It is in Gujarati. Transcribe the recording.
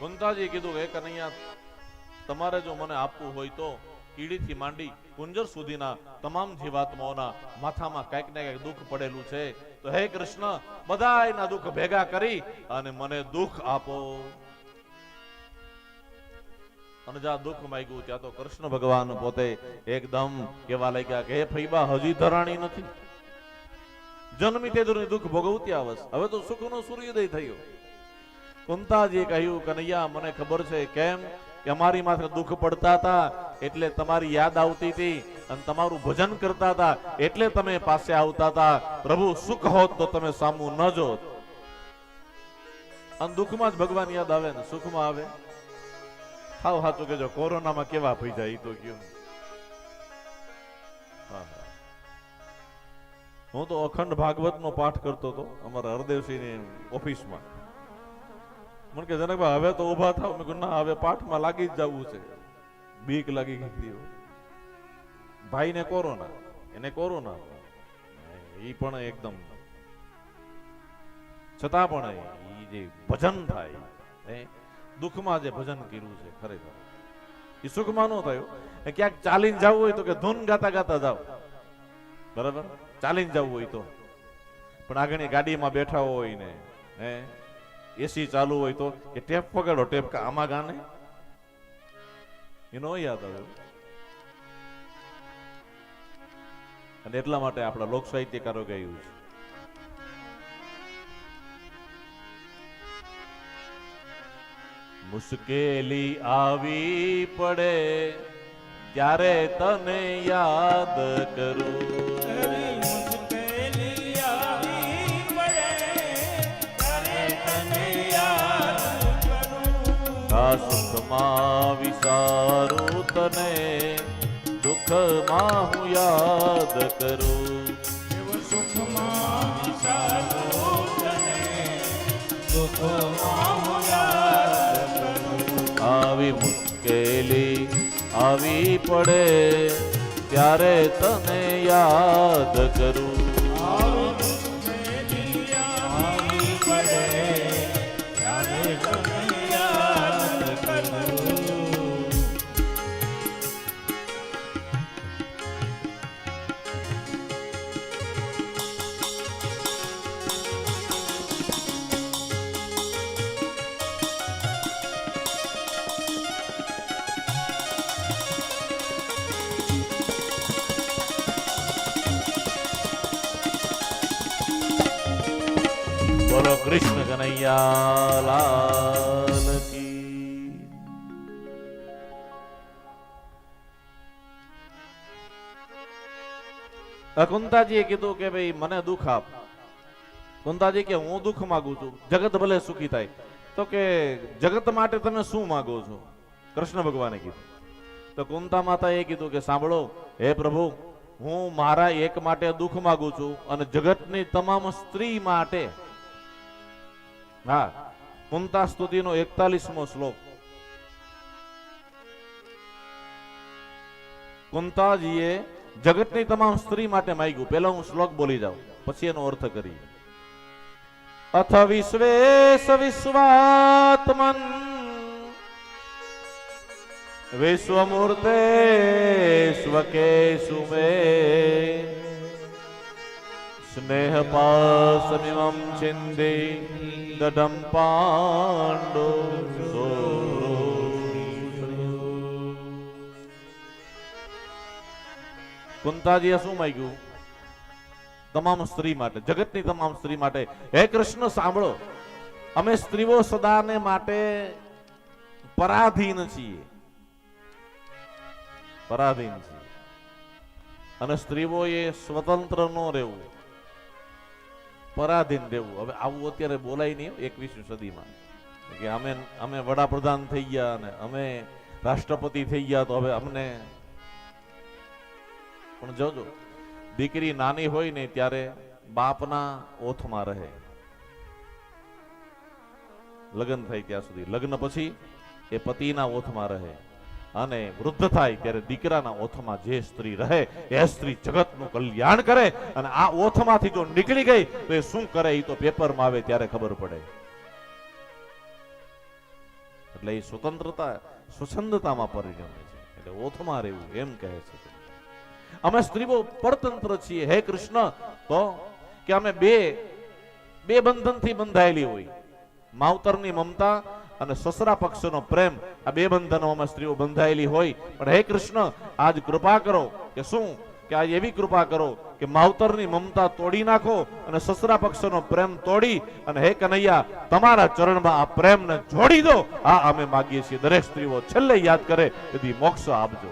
કુંતાજીએ કીધું કે કનૈયા, તમારે જો મને આપવું હોય તો કીડીથી માંડી કુંજર સુધીના તમામ જીવાત્માઓના માથામાં કંઈક ને કંઈક દુઃખ પડેલું છે. તો હે કૃષ્ણ, બધાયના દુઃખ ભેગા કરી અને મને દુઃખ આપો. અને જ્યાં દુઃખ માંગ્યું, ત્યાં તો કૃષ્ણ ભગવાન પોતે એકદમ કેવા લાગ્યા કે, હે ફૈબા, હજી ધરાણી નથી. જન્મી તે દુઃખ ભોગવતી આવસ હવે તો સુખનો સૂર્યોદય થયો. કુંતાજીએ કહ્યું, કનૈયા, મને ખબર છે કેમ કે અમારી માથે દુઃખ પડતા હતા, એટલે તમારી યાદ આવતી હતી અને તમારું ભજન કરતા હતા, એટલે તમે પાસે આવતા હતા. પ્રભુ, સુખ હોત તો તમે સામું ન જોત. અને દુઃખમાં જ ભગવાન યાદ આવે ને, સુખમાં આવે. હાવ હાચું કેજો કોરોનામાં કેવા થઈ જાય તો હા. હું તો અખંડ ભાગવતનો પાઠ કરતો હતો, અમારા હરદેવસિંહની ઓફિસમાં. મને કે, જનકભાઈ, હવે તો ઊભા થાવ. મેં ના, હવે પાઠમાં લાગી જ જવું છે. બીક લાગી ગઈ ભાઈને કોરોના, એને કોરોના. એ પણ એકદમ છતાં પણ એ જે ભજન થાય, હે? દુઃખમાં જે ભજન કર્યું છે, ખરેખર. એ સુખમાં ન થયું. એ ક્યાંક ચાલીને જવું હોય તો કે ધૂન ગાતા ગાતા જાવ બરાબર? ચાલીને જવું હોય તો. પણ આગળની ગાડીમાં બેઠા હોય ને, હે? એસી ચાલુ હોય તો કે ટેપ પકડો, ટેપ આમાં ગાને? એનો યાદ આવ્યો અને એટલા માટે આપણા લોક સાહિત્યકારો ગાયું છે. મુશ્કેલી આવી પડે, ત્યારે તને યાદ કરું. સુખમાં વિચારું તને દુઃખમાં હું યાદ કરું સુખમાં વિચારું તને દુઃખમાં હું યાદ કરું આવી મુશ્કેલી આવી પડે ત્યારે તને યાદ કરું આવી મુશ્કેલી આવી પડે બોલો કૃષ્ણ કનૈયા, લાલ કી. કીધું કે ભાઈ, મને દુઃખ આપ. કુંતાજી કે, હું દુઃખ માંગુ છું. જગત ભલે સુખી થાય. તો કે, જગત માટે તમે શું માંગો છો? કૃષ્ણ ભગવાને કીધું. તો કુંતા માતા એ કીધું કે, સાંભળો, હે પ્રભુ, હું મારા એક માટે દુઃખ માંગુ છું અને જગતની તમામ સ્ત્રી માટે હા. કુંતા સ્તુતિનો એકતાલીસમો શ્લોક. કુંતાજીએ જગતની તમામ સ્ત્રી માટે માંગ્યું. પહેલા હું શ્લોક બોલી જાઉં, પછી એનો અર્થ કરી અથ વિશ્વેશ વિશ્વાત્મન વિશ્વમૂર્તે સ્વકે સુમે પાસમિમમ છિંદે દઢમ પાંડો કુંતાજીએ શું માંગ્યું તમામ સ્ત્રી માટે જગતની તમામ સ્ત્રી માટે હે કૃષ્ણ સાંભળો અમે સ્ત્રીઓ સદાને માટે પરાધીન છીએ। પરાધીન છીએ। અને સ્ત્રીઓએ સ્વતંત્ર ન રહેવું। પરાધીન રહેવું. હવે આવું અત્યારે બોલાય નહીં એકવીસમી સદીમાં. કે અમે અમે વડાપ્રધાન થઈ ગયા અને અમે રાષ્ટ્રપતિ થઈ ગયા તો હવે અમને પણ જોજો દીકરી નાની હોય ને ત્યારે બાપના ઓથમાં રહે. લગ્ન થાય ત્યાં સુધી. લગ્ન પછી એ પતિના ઓથમાં રહે. અને વૃદ્ધ થાય ત્યારે દીકરાના ઓથમાં જે સ્ત્રી રહે, એ સ્ત્રી જગતનું કલ્યાણ કરે અને આ ઓથમાંથી જો નીકળી ગઈ, તો એ શું કરે એ તો પેપરમાં આવે ત્યારે ખબર પડે. એટલે એ સ્વતંત્રતા, સ્વચ્છંદતામાં પરિણમે છે. એટલે ઓથમાં રહેવું એમ કહે છે અમે સ્ત્રીઓ પરતંત્ર છીએ, હે કૃષ્ણ. તો કે અમે બે બે બંધનથી બંધાયેલી હોય. માવતરની મમતા અને સસરા પક્ષનો પ્રેમ આ બે બંધનોમાં સ્ત્રીઓ બંધાયેલી હોય. પણ હે કૃષ્ણ, આજ કૃપા કરો કે શું? કે આજ એવી કૃપા કરો કે માવતરની મમતા તોડી નાખો અને સસરા પક્ષનો પ્રેમ તોડી અને હે કનૈયા, તમારા ચરણમાં આ પ્રેમને જોડી દો. આ અમે માગીએ છીએ. દરેક સ્ત્રીઓ છેલ્લે યાદ કરે, તેથી મોક્ષ આપજો.